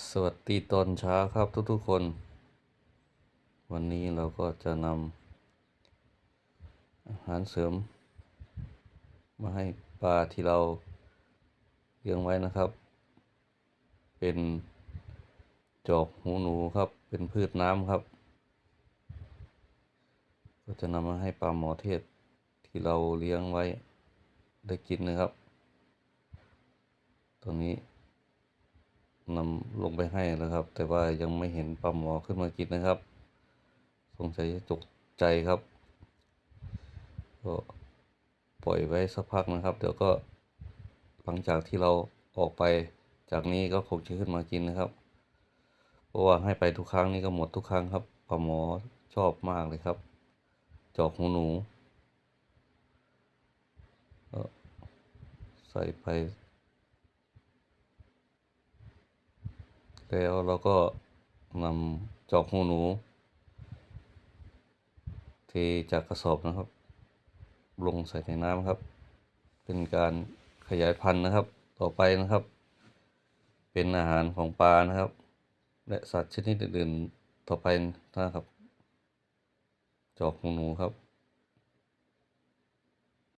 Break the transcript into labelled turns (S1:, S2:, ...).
S1: สวัสดีตอนเช้าครับทุกๆคน วันนี้เราก็จะนำอาหารเสริม มาให้ปลาที่เราเลี้ยงไว้นะครับ เป็นจอกหูหนูครับ เป็นพืชน้ำครับ ก็จะนำมาให้ปลาหมอเทศที่เราเลี้ยงไว้ได้กินนะครับ ตรงนี้ นำลงไปให้แล้วครับ แต่ว่ายังไม่เห็นปลาหมอขึ้นมากินนะครับ สงสัยจะตกใจครับ ก็ปล่อยไว้สักพักนะครับ เดี๋ยวก็หลังจากที่เราออกไปจากนี้ก็คงจะขึ้นมากินนะครับ เพราะว่าให้ไปทุกครั้งนี่ก็หมดทุกครั้งครับปลาหมอชอบมากเลยครับ จอกหูหนูใส่ไป แล้วเราก็นำจอกหูหนู เทจากกระสอบนะครับ ลงใส่ในน้ำครับ เป็นการขยายพันธุ์นะครับ ต่อไปนะครับ เป็นอาหารของปลานะครับ และสัตว์ชนิดอื่นๆต่อไปนะครับ จอกหูหนูครับ